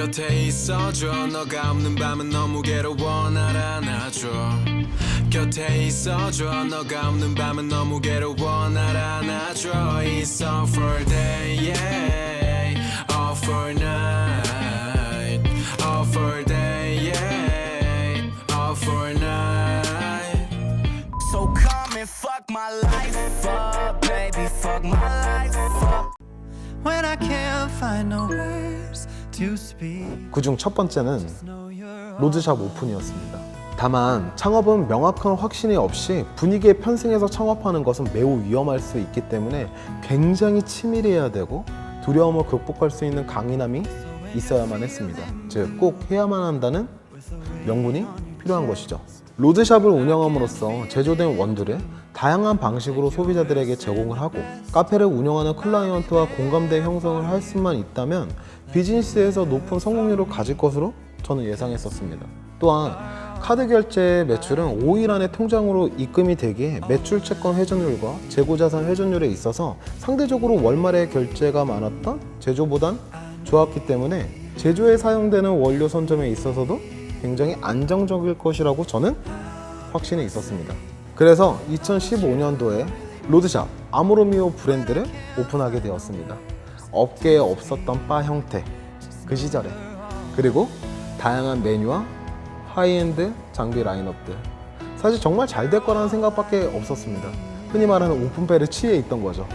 곁에 있어줘 너가 없는 밤은 너무 괴로워 날 안아줘 곁에 있어줘 너가 없는 밤은 너무 괴로워 날 안아줘 It's all for day yeah all for night all for day yeah all for night So come and fuck my life up, baby. Fuck my life up. when I can't find no words to speak. 그중 첫 번째는 로드샵 오픈이었습니다. 다만 창업은 명확한 확신이 없이 분위기에 편승해서 창업하는 것은 매우 위험할 수 있기 때문에 굉장히 치밀해야 되고 두려움을 극복할 수 있는 강인함이 있어야만 했습니다. 즉 꼭 해야만 한다는 명분이 필요한 것이죠. 로드샵을 운영함으로써 제조된 원두를 다양한 방식으로 소비자들에게 제공을 하고 카페를 운영하는 클라이언트와 공감대 형성을 할 수만 있다면 비즈니스에서 높은 성공률을 가질 것으로 저는 예상했었습니다. 또한 카드 결제 매출은 5일 안에 통장으로 입금이 되기에 매출 채권 회전율과 재고자산 회전율에 있어서 상대적으로 월말에 결제가 많았던 제조보단 좋았기 때문에 제조에 사용되는 원료 선점에 있어서도 굉장히 안정적일 것이라고 저는 확신이 있었습니다. 그래서 2015년도에 로드샵 아모로미오 브랜드를 오픈하게 되었습니다. 업계에 없었던 바 형태 그 시절에 그리고 다양한 메뉴와 하이엔드 장비 라인업들 사실 정말 잘 될 거라는 생각밖에 없었습니다. 흔히 말하는 오픈벨에 취해 있던 거죠.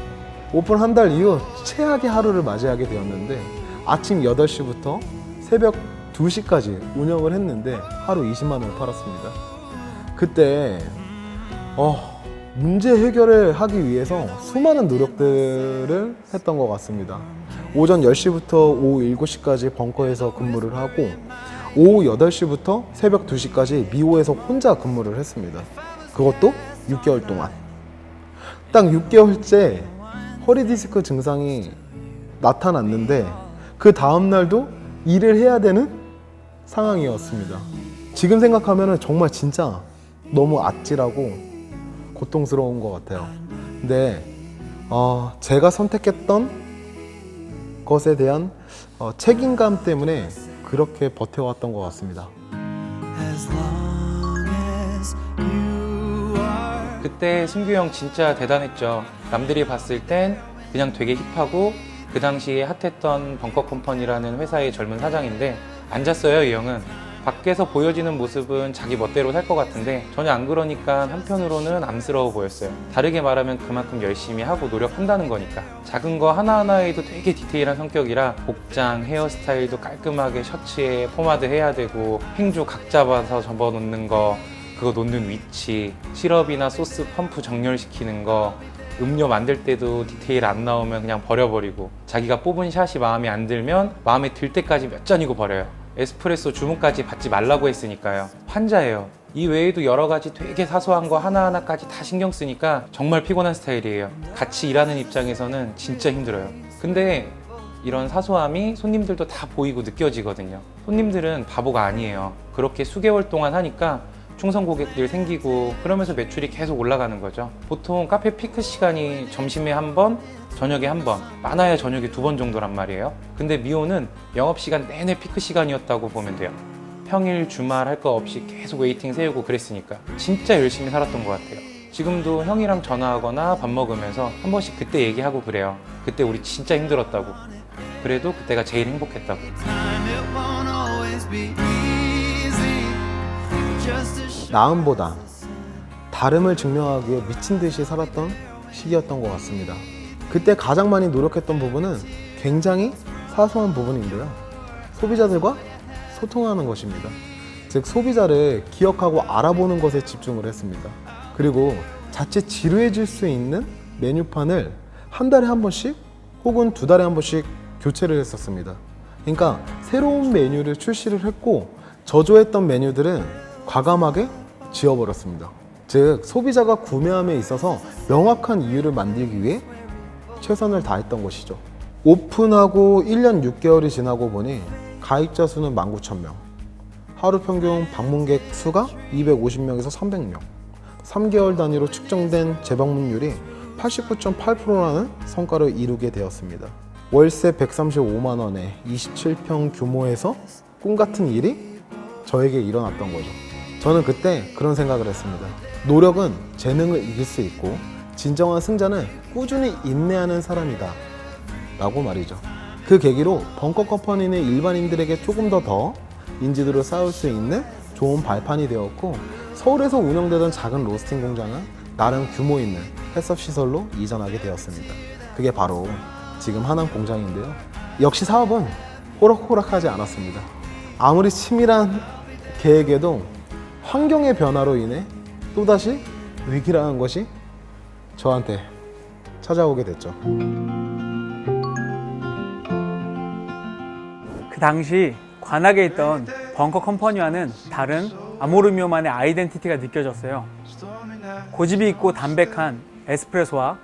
오픈 한 달 이후 최악의 하루를 맞이하게 되었는데 아침 8시부터 새벽 2시까지 운영을 했는데 하루 20만 원을 팔았습니다. 그때 어, 문제 해결을 하기 위해서 수많은 노력들을 했던 것 같습니다. 오전 10시부터 오후 7시까지 벙커에서 근무를 하고 오후 8시부터 새벽 2시까지 미호에서 혼자 근무를 했습니다. 그것도 6개월 동안. 딱 6개월째 허리 디스크 증상이 나타났는데 그 다음 날도 일을 해야 되는 상황이었습니다. 지금 생각하면 정말 진짜 너무 아찔하고 고통스러운 것 같아요. 근데 어, 제가 선택했던 것에 대한 어, 책임감 때문에 그렇게 버텨왔던 것 같습니다. 그때 승규 형 진짜 대단했죠. 남들이 봤을 땐 그냥 되게 힙하고 그 당시에 핫했던 벙커 컴퍼니라는 회사의 젊은 사장인데 앉았어요, 이 형은. 밖에서 보여지는 모습은 자기 멋대로 살 것 같은데 전혀 안 그러니까 한편으로는 암스러워 보였어요. 다르게 말하면 그만큼 열심히 하고 노력한다는 거니까. 작은 거 하나하나에도 되게 디테일한 성격이라 복장, 헤어스타일도 깔끔하게 셔츠에 포마드 해야 되고 행주 각 잡아서 접어놓는 거 그거 놓는 위치, 시럽이나 소스 펌프 정렬시키는 거, 음료 만들 때도 디테일 안 나오면 그냥 버려버리고 자기가 뽑은 샷이 마음에 안 들면 마음에 들 때까지 몇 잔이고 버려요. 에스프레소 주문까지 받지 말라고 했으니까요. 환자예요. 이 외에도 여러 가지 되게 사소한 거 하나하나까지 다 신경 쓰니까 정말 피곤한 스타일이에요. 같이 일하는 입장에서는 진짜 힘들어요. 근데 이런 사소함이 손님들도 다 보이고 느껴지거든요. 손님들은 바보가 아니에요. 그렇게 수개월 동안 하니까 충성 고객들 생기고 그러면서 매출이 계속 올라가는 거죠. 보통 카페 피크 시간이 점심에 한 번, 저녁에 한 번, 많아야 저녁에 두 번 정도란 말이에요. 근데 미호는 영업 시간 내내 피크 시간이었다고 보면 돼요. 평일, 주말 할 거 없이 계속 웨이팅 세우고 그랬으니까 진짜 열심히 살았던 것 같아요. 지금도 형이랑 전화하거나 밥 먹으면서 한 번씩 그때 얘기하고 그래요. 그때 우리 진짜 힘들었다고. 그래도 그때가 제일 행복했다고. 나음보다 다름을 증명하기 위해 미친 듯이 살았던 시기였던 것 같습니다. 그때 가장 많이 노력했던 부분은 굉장히 사소한 부분인데요. 소비자들과 소통하는 것입니다. 즉, 소비자를 기억하고 알아보는 것에 집중을 했습니다. 그리고 자칫 지루해질 수 있는 메뉴판을 한 달에 한 번씩 혹은 두 달에 한 번씩 교체를 했었습니다. 그러니까 새로운 메뉴를 출시를 했고 저조했던 메뉴들은 과감하게 지워버렸습니다. 즉 소비자가 구매함에 있어서 명확한 이유를 만들기 위해 최선을 다했던 것이죠. 오픈하고 1년 6개월이 지나고 보니 가입자 수는 19,000명, 하루 평균 방문객 수가 250명에서 300명, 3개월 단위로 측정된 재방문율이 89.8%라는 성과를 이루게 되었습니다. 월세 135만 원에 27평 규모에서 꿈 같은 일이 저에게 일어났던 거죠. 저는 그때 그런 생각을 했습니다. 노력은 재능을 이길 수 있고 진정한 승자는 꾸준히 인내하는 사람이다. 라고 말이죠. 그 계기로 벙커 컴퍼니는 일반인들에게 조금 더 더 인지도를 쌓을 수 있는 좋은 발판이 되었고 서울에서 운영되던 작은 로스팅 공장은 나름 규모 있는 햇섭 시설로 이전하게 되었습니다. 그게 바로 지금 하남 공장인데요. 역시 사업은 호락호락하지 않았습니다. 아무리 치밀한 계획에도 환경의 변화로 인해 또다시 위기라는 것이 저한테 찾아오게 됐죠. 그 당시 관악에 있던 벙커 컴퍼니와는 다른 아모르미오만의 아이덴티티가 느껴졌어요. 고집이 있고 담백한 에스프레소와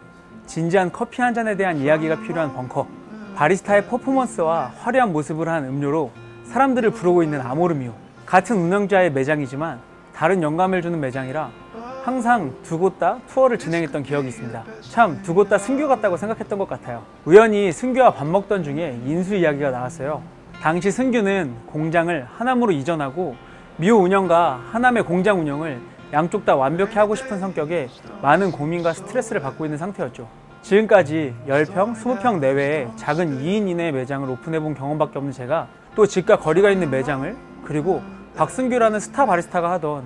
진지한 커피 한 잔에 대한 이야기가 필요한 벙커. 바리스타의 퍼포먼스와 화려한 모습을 한 음료로 사람들을 부르고 있는 아모르미오. 같은 운영자의 매장이지만 다른 영감을 주는 매장이라 항상 두 곳 다 투어를 진행했던 기억이 있습니다. 참 두 곳 다 승규 같다고 생각했던 것 같아요. 우연히 승규와 밥 먹던 중에 인수 이야기가 나왔어요. 당시 승규는 공장을 하남으로 이전하고 미호 운영과 하남의 공장 운영을 양쪽 다 완벽히 하고 싶은 성격에 많은 고민과 스트레스를 받고 있는 상태였죠. 지금까지 10평, 20평 내외의 작은 2인 이내의 매장을 오픈해 본 경험밖에 없는 제가 또 집과 거리가 있는 매장을 그리고 박승규라는 스타 바리스타가 하던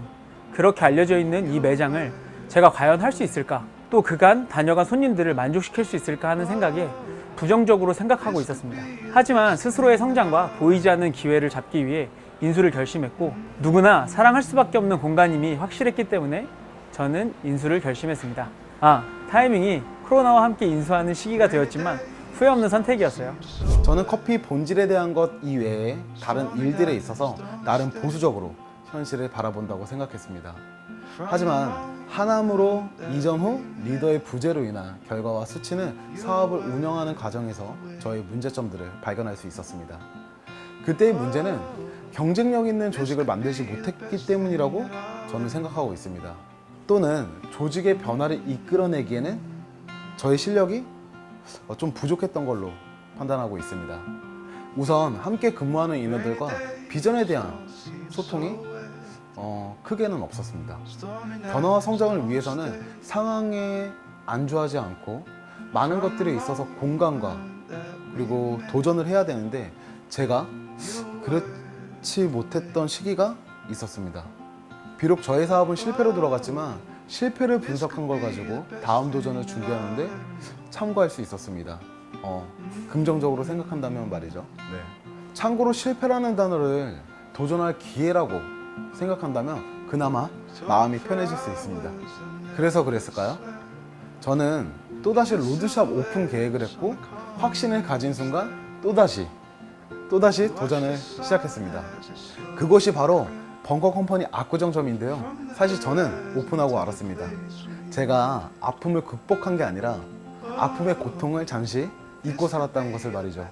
그렇게 알려져 있는 이 매장을 제가 과연 할 수 있을까? 또 그간 다녀간 손님들을 만족시킬 수 있을까 하는 생각에 부정적으로 생각하고 있었습니다. 하지만 스스로의 성장과 보이지 않는 기회를 잡기 위해 인수를 결심했고 누구나 사랑할 수밖에 없는 공간임이 확실했기 때문에 저는 인수를 결심했습니다. 아, 타이밍이 코로나와 함께 인수하는 시기가 되었지만 후회 없는 선택이었어요. 저는 커피 본질에 대한 것 이외에 다른 일들에 있어서 나름 보수적으로 현실을 바라본다고 생각했습니다. 하지만 하남으로 이전 후 리더의 부재로 인한 결과와 수치는 사업을 운영하는 과정에서 저의 문제점들을 발견할 수 있었습니다. 그때의 문제는 경쟁력 있는 조직을 만들지 못했기 때문이라고 저는 생각하고 있습니다. 또는 조직의 변화를 이끌어내기에는 저의 실력이 어, 좀 부족했던 걸로 판단하고 있습니다. 우선 함께 근무하는 인원들과 비전에 대한 소통이 어, 크게는 없었습니다. 변화와 성장을 위해서는 상황에 안주하지 않고 많은 것들에 있어서 공감과 그리고 도전을 해야 되는데 제가 그렇지 못했던 시기가 있었습니다. 비록 저의 사업은 실패로 돌아갔지만 실패를 분석한 걸 가지고 다음 도전을 준비하는데 참고할 수 있었습니다. 어, 긍정적으로 생각한다면 말이죠. 네. 참고로 실패라는 단어를 도전할 기회라고 생각한다면 그나마 마음이 편해질 수 있습니다. 그래서 그랬을까요? 저는 또다시 로드샵 오픈 계획을 했고 확신을 가진 순간 또다시 또다시 도전을 시작했습니다. 그것이 바로 벙커 컴퍼니 압구정점인데요. 사실 저는 오픈하고 알았습니다. 제가 아픔을 극복한 게 아니라 아픔의 고통을 잠시 잊고 살았다는 것을 말이죠.